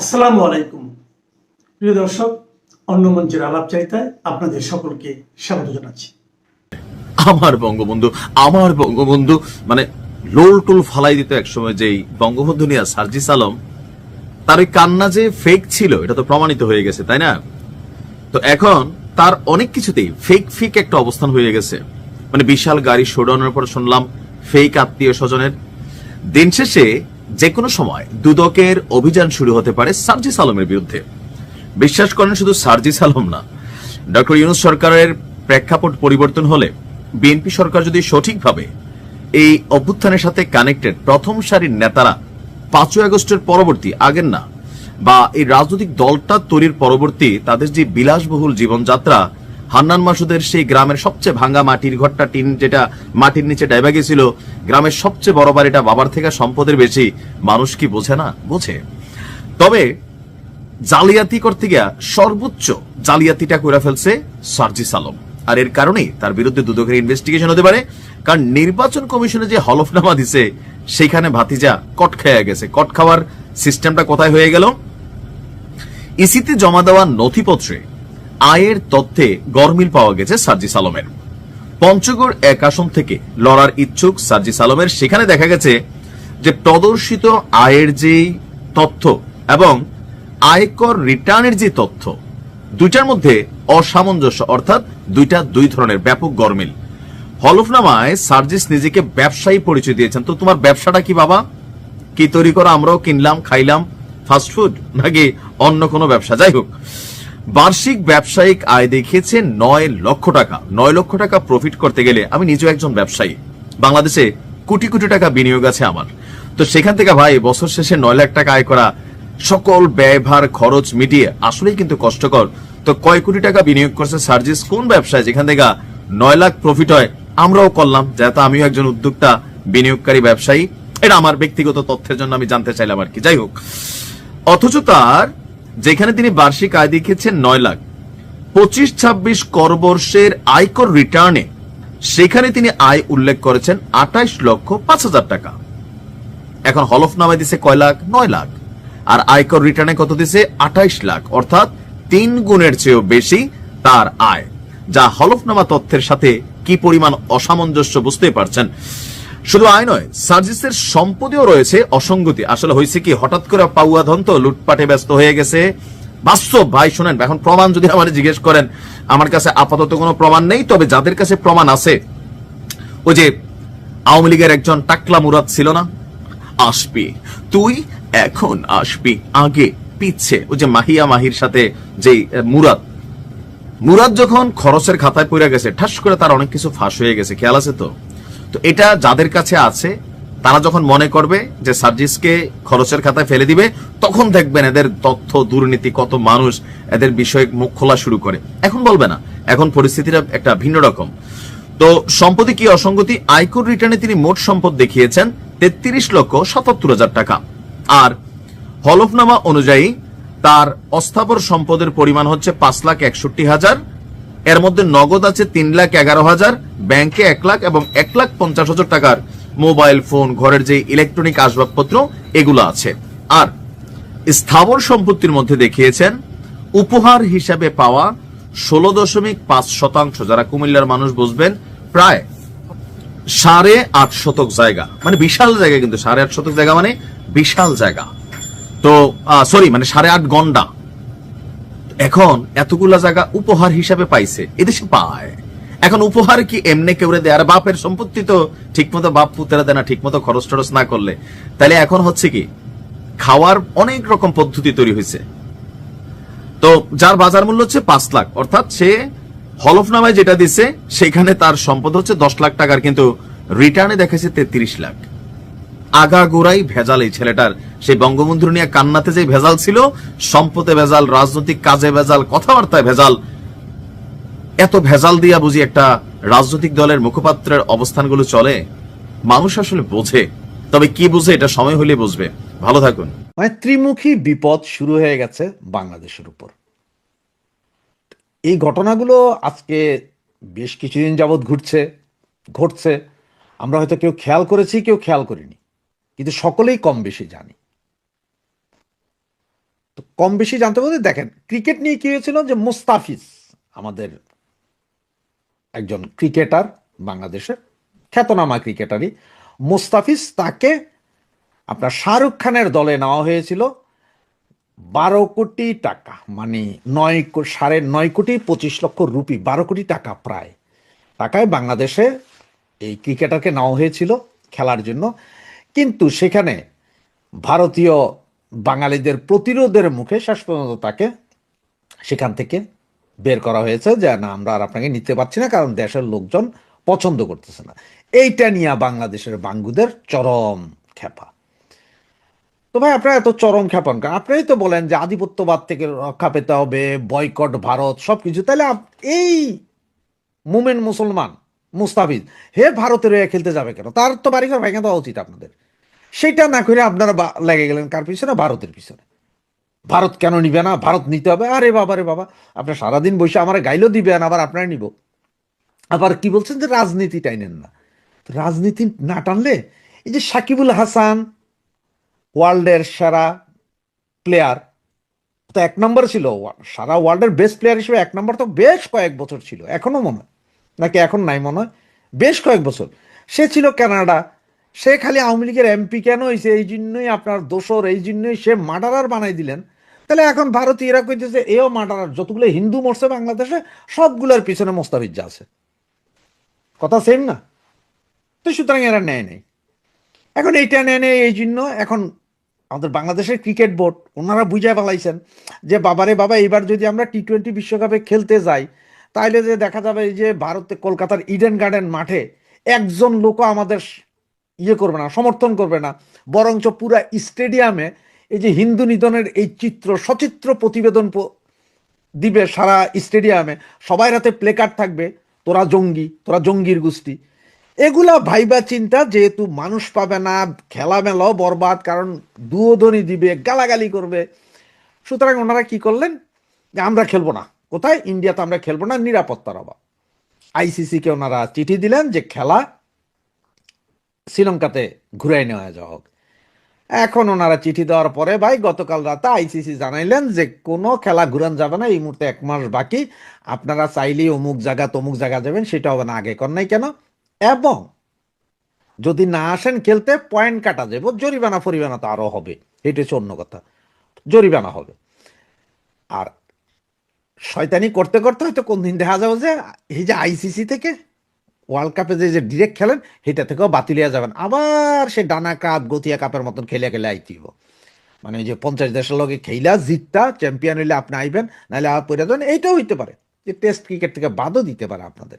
আসসালামু আলাইকুম। প্রিয় দর্শক, অন্য মঞ্চের আলাপ চাইতায় আপনাদের সকলকে স্বাগত জানাচ্ছি। আমার বঙ্গবন্ধু আমার বঙ্গবন্ধু মানে লোল টুল ফালাই দিত একসময় যেই বঙ্গবন্ধু নিয়ে সার্জিস আলম, তার ওই কান্না যে ফেক ছিল, এটা তো প্রমাণিত হয়ে গেছে, তাই না? তো এখন তার অনেক কিছুতেই ফেক ফেক একটা অবস্থান হয়ে গেছে। মানে বিশাল গাড়ি শোডাউনের পর শুনলাম ফেক আত্মীয় স্বজনের দিন শেষে যে কোনো সময় দুদকের অভিযান শুরু হতে পারে সার্জিস আলমের বিরুদ্ধে। বিশ্বাস করেন শুধু সার্জিস আলম না, ডক্টর ইউনুস সরকারের প্রেক্ষাপট পরিবর্তন হলে বিএনপি সরকার যদি সঠিকভাবে এই অভ্যুত্থানের সাথে কানেক্টেড প্রথম সারির নেতারা পাঁচই আগস্টের পরবর্তী, আগের না, বা এই রাজনৈতিক দলটা তৈরির পরবর্তী, তাদের যে বিলাসবহুল জীবনযাত্রা হান্নান মাসুদের সেই গ্রামের সবচেয়ে ভাঙ্গা মাটির ঘরটা টিন যেটা মাটির নিচে ডাইবা গেছিল, গ্রামের সবচেয়ে বড় বাড়িটা বাবার থেকে সম্পদের বেশি। মানুষ কি বোঝে না? বোঝে। তবে জালিয়াতি করতে গিয়া সর্বোচ্চ জালিয়াতিটা করে ফেলছে সার্জিস আলম। আর এর কারণেই তার বিরুদ্ধে দুদকের ইনভেস্টিগেশন হতে পারে, কারণ নির্বাচন কমিশনে যে হলফনামা দিছে সেখানে ভাতিজা কট খেয়ে গেছে। কট খাওয়ার সিস্টেমটা কোথায় হয়ে গেল? ইসিতে জমা দেওয়া নথিপত্রে আয়ের তথ্যে গরমিল পাওয়া গেছে সার্জিস আলমের পঞ্চগড় এক আসন থেকে লড়ার ইচ্ছুক সার্জিস আলমের সেখানে দেখা গেছে যে প্রদর্শিত আয়ের যে তথ্য এবং আয়কর রিটার্নের যে তথ্য, দুইটার মধ্যে অসামঞ্জস্য, অর্থাৎ দুইটা দুই ধরনের ব্যাপক গরমিল। হলফনামায় সার্জিস নিজেকে ব্যবসায়ী পরিচয় দিয়েছেন। তো তোমার ব্যবসাটা কি বাবা? কি তৈরি করো আমরাও কিনলাম, খাইলাম ফাস্টফুড নাকি অন্য কোনো ব্যবসা? যাই হোক বার্ষিক ব্যবসায়িক আয় দেখিয়েছে নয় লক্ষ টাকা। নয় লক্ষ টাকা প্রফিট করতে গেলে আমি নিজেও একজন ব্যবসায়ী। বাংলাদেশে কোটি কোটি টাকা বিনিয়োগ আছে আমার। তো সেখান থেকে ভাই, বছর শেষে নয় লাখ টাকা আয় করা সকল ব্যয়ভার খরচ মিটিয়ে আসলেই কিন্তু কষ্টকর। তো কয় কোটি টাকা বিনিয়োগ করছে সার্জিস? কোন ব্যবসায়? যেখান থেকে নয় লাখ প্রফিট হয়, আমরাও করলাম। যেহেতু আমিও একজন উদ্যোক্তা, বিনিয়োগকারী ব্যবসায়ী, এটা আমার ব্যক্তিগত তথ্যের জন্য আমি জানতে চাইলাম আর কি। যাই হোক, অথচ তার যেখানে তিনি বার্ষিক আয় দেখিয়েছেন নয় লাখ। পঁচিশ ছাব্বিশ করবর্ষের আয়কর রিটার্নে সেখানে তিনি আয় উল্লেখ করেছেন আঠাইশ লক্ষ পাঁচ হাজার টাকা। এখন হলফনামা দিছে কয় লাখ? নয় লাখ। আর আয়কর রিটার্নে কত দিছে? আঠাইশ লাখ। অর্থাৎ তিন গুণের চেয়েও বেশি তার আয়। যা হলফনামা তথ্যের সাথে কি পরিমাণ অসামঞ্জস্য বুঝতে পারছেন? শুধু আয় নয়, সার্জিসের সম্পদেও রয়েছে অসঙ্গতি। আসলে হয়েছে কি, হঠাৎ করে পাউয়া ধন তো লুটপাটে ব্যস্ত হয়ে গেছে। বাস্তব, ভাই, শুনেন, এখন প্রমাণ যদি আমার জিজ্ঞেস করেন, আমার কাছে আপাতত কোনো প্রমাণ নেই, তবে যাদের কাছে প্রমাণ আছে, ওই যে আওয়ামী লীগের একজন টাকলা মুরাদ ছিল না? আসবি, তুই এখন আসবি, আগে পিচ্ছে ওই যে মাহিয়া মাহির সাথে যে মুরাদ। মুরাদ যখন খরচের খাতায় পড়ে গেছে, ঠাস করে তার অনেক কিছু ফাঁস হয়ে গেছে, খেয়াল আছে তো? তো এটা যাদের কাছে আছে, তারা যখন মনে করবে যে সার্জিসকে খরচের খাতায় ফেলে দিবে, তখন দেখবেন এদের তথ্য, দুর্নীতি, কত মানুষ এদের বিষয়ে মুখ খোলা শুরু করে। এখন বলবে না। এখন পরিস্থিতিটা একটা ভিন্ন রকম। তো সম্পত্তি কি অসঙ্গতি? আয়কর রিটার্নে তিনি মোট সম্পদ দেখিয়েছেন তেত্রিশ লক্ষ সাতাত্তর হাজার টাকা। আর হলফনামা অনুযায়ী তার অস্থাবর সম্পদের পরিমাণ হচ্ছে পাঁচ লাখ একষট্টি হাজার এর মধ্যে নগদ আছে তিন লাখ এগারো হাজার ব্যাংকে এক লাখ এবং এক লাখ পঞ্চাশ হাজার টাকার মোবাইল ফোন ঘরের যে ইলেকট্রনিক আসবাবপত্র, এগুলো আছে। আর স্থাবর সম্পত্তির মধ্যে দেখিয়েছেন, উপহার হিসাবে পাওয়া ষোলো দশমিক পাঁচ শতাংশ, যারা কুমিল্লার মানুষ বুঝবেন, প্রায় সাড়ে আট শতক জায়গা। মানে বিশাল জায়গা কিন্তু, সাড়ে আট শতক জায়গা মানে বিশাল জায়গা। তো সরি মানে সাড়ে আট গন্ডা। এখন এতগুলা জায়গা উপহার হিসাবে পাইছে এদেশে পায়। এখন উপহার কি এমনি কেউ দেয়? আর বাপের সম্পত্তি তো ঠিকমতো বাপ পুতেরা দেয় না, ঠিকমতো খরচ টরচ না করলে। তাহলে এখন হচ্ছে কি, খাওয়ার অনেক রকম পদ্ধতি তৈরি হয়েছে তো যার বাজার মূল্য হচ্ছে পাঁচ লাখ, অর্থাৎ সে হলফনামায় যেটা দিছে, সেখানে তার সম্পদ হচ্ছে দশ লাখ টাকার, কিন্তু রিটার্নে দেখেছে তেত্রিশ লাখ। আগাগোড়াই ভেজাল এই ছেলেটার। সেই বঙ্গবন্ধু নিয়ে কান্নাতে যে ভেজাল ছিল, সম্পদে ভেজাল, রাজনৈতিক কাজে ভেজাল, কথাবার্তায় ভেজাল, এত ভেজাল দিয়া বুঝি একটা রাজনৈতিক দলের মুখপাত্রের অবস্থানগুলো চলে? মানুষ আসলে বোঝে, তবে কি বুঝে এটা সময় হলে বুঝবে। ভালো থাকুন। মানে ত্রিমুখী বিপদ শুরু হয়ে গেছে বাংলাদেশের উপর। এই ঘটনাগুলো আজকে বেশ কিছুদিন যাবৎ ঘুরছে, ঘটছে। আমরা হয়তো কেউ খেয়াল করেছি, কেউ খেয়াল করিনি। কিন্তু সকলেই কম বেশি জানি। তো কম বেশি জানতে বলতে দেখেন ক্রিকেট নিয়ে কি হয়েছিল যে মুস্তাফিজ আমাদের একজন ক্রিকেটার বাংলাদেশের, খ্যাতনামা ক্রিকেটারই মুস্তাফিজ তাকে আপনার শাহরুখ খানের দলে নেওয়া হয়েছিল বারো কোটি টাকা মানে নয় সাড়ে নয় কোটি পঁচিশ লক্ষ রুপি, বারো কোটি টাকা প্রায় টাকায় বাংলাদেশে এই ক্রিকেটারকে নেওয়া হয়েছিল খেলার জন্য। কিন্তু সেখানে ভারতীয় বাঙালিদের প্রতিরোধের মুখে শেষ পর্যন্ত তাকে সেখান থেকে বের করা হয়েছে যে, না, আমরা আর আপনাকে নিতে পারছি না, কারণ দেশের লোকজন পছন্দ করতেছে না। এইটা নিয়ে বাংলাদেশের বাঙ্গুদের চরম খেপা তো ভাই, আপনারা এত চরম খেপান আপনারাই তো বলেন যে, আধিপত্যবাদ থেকে রক্ষা পেতে হবে, বয়কট ভারত সব কিছু তাহলে এই মুমেন মুসলমান মুস্তাফিজ, হে ভারতের হয়ে খেলতে যাবে কেন? তার তো বাড়িঘর ভেঙে দেওয়া উচিত আপনাদের। সেটা না করে আপনারা লেগে গেলেন কার পিছনে? ভারতের পিছনে। ভারত কেন নিবে না? ভারত নিতে হবে। আরে বাবা, রে বাবা, আপনার সারাদিন বসে আমার গাইলেও দিবেন, আবার আপনারা নিব। আবার কি বলছেন যে রাজনীতি টাইনেন না? রাজনীতি না টানলে এই যে সাকিবুল হাসান, ওয়ার্ল্ডের সেরা প্লেয়ার তো এক নম্বর ছিল, সারা ওয়ার্ল্ডের বেস্ট প্লেয়ার হিসেবে এক নম্বর তো বেশ কয়েক বছর ছিল। এখনও মনে হয়। নাকি এখন নাই মনে হয়? বেশ কয়েক বছর। সে ছিল কানাডা। সে খালি আওয়ামী লীগের এমপি কেন হয়েছে এই জন্যই আপনার দোসর এই জন্যই সে মার্ডারার বানাই দিলেন। তাহলে এখন ভারতীয়রা কইতেছে, এও মার্ডারার। যতগুলো হিন্দু মরছে বাংলাদেশে, সবগুলোর পিছনে মোস্তাফিজ্জা আছে। কথা সেম না? তো সুতরাং এরা নেয় নেই। এখন এইটা নেয় নেই, এই জন্য এখন আমাদের বাংলাদেশের ক্রিকেট বোর্ড, ওনারা বুঝে ফেলাইছেন যে, বাবারে বাবা এবার যদি আমরা টি টোয়েন্টি বিশ্বকাপে খেলতে যাই তাইলে যে দেখা যাবে এই যে ভারতে কলকাতার ইডেন গার্ডেন মাঠে একজন লোকও আমাদের ইয়ে করবে না, সমর্থন করবে না। বরঞ্চ পুরা স্টেডিয়ামে এই যে হিন্দু নিধনের এই চিত্র, সচিত্র প্রতিবেদন দিবে সারা স্টেডিয়ামে। সবাই রাতে প্লেকার্ড থাকবে, তোরা জঙ্গি, তোরা জঙ্গির গোষ্ঠী। এগুলা ভাইবা চিন্তা, যেহেতু মানুষ পাবে না, খেলা মেলাও বরবাদ, কারণ দুয়োধনি দিবে, গালাগালি করবে। সুতরাং ওনারা কি করলেন? যে আমরা খেলব না। কোথায়? ইন্ডিয়াতে আমরা খেলব না, নিরাপত্তার অভাব। আইসিসিকে ওনারা চিঠি দিলেন যে খেলা শ্রীলঙ্কাতে ঘুরাই নেওয়া যাওয়া হোক। এখন ওনারা চিঠি দেওয়ার পরে, ভাই, গতকাল রাতে আইসিসি জানাইলেন যে কোনো খেলা ঘুরান যাবে না, এই মুহূর্তে এক মাস বাকি। আপনারা চাইলেই অমুক জায়গা তমুক জায়গা যাবেন, সেটা হবে না, আগে কর নাই কেন? এবং যদি না আসেন খেলতে, পয়েন্ট কাটা যাবে জরিমানা, ফরিমানা তো আরও হবে। এটা হচ্ছে অন্য কথা। জরিমানা হবে। আর শয়তানি করতে করতে হয়তো কোন দিন দেখা যাবে যে এই যে আইসিসি থেকে ওয়ার্ল্ড কাপে যে যে ডিরেক্ট খেলেন সেটা থেকেও বাতিলিয়া যাবেন। আবার সে ডানা কাপ, গতিয়া কাপের মতন খেলে খেলে আইতিব। মানে যে পঞ্চাশ দেশের লগে খেলা জিততা চ্যাম্পিয়ন হইলে আপনি আইবেন নাহলে আবার পরে যাবেন এইটাও হইতে পারে। যে টেস্ট ক্রিকেট থেকে বাদও দিতে পারে আপনাদের।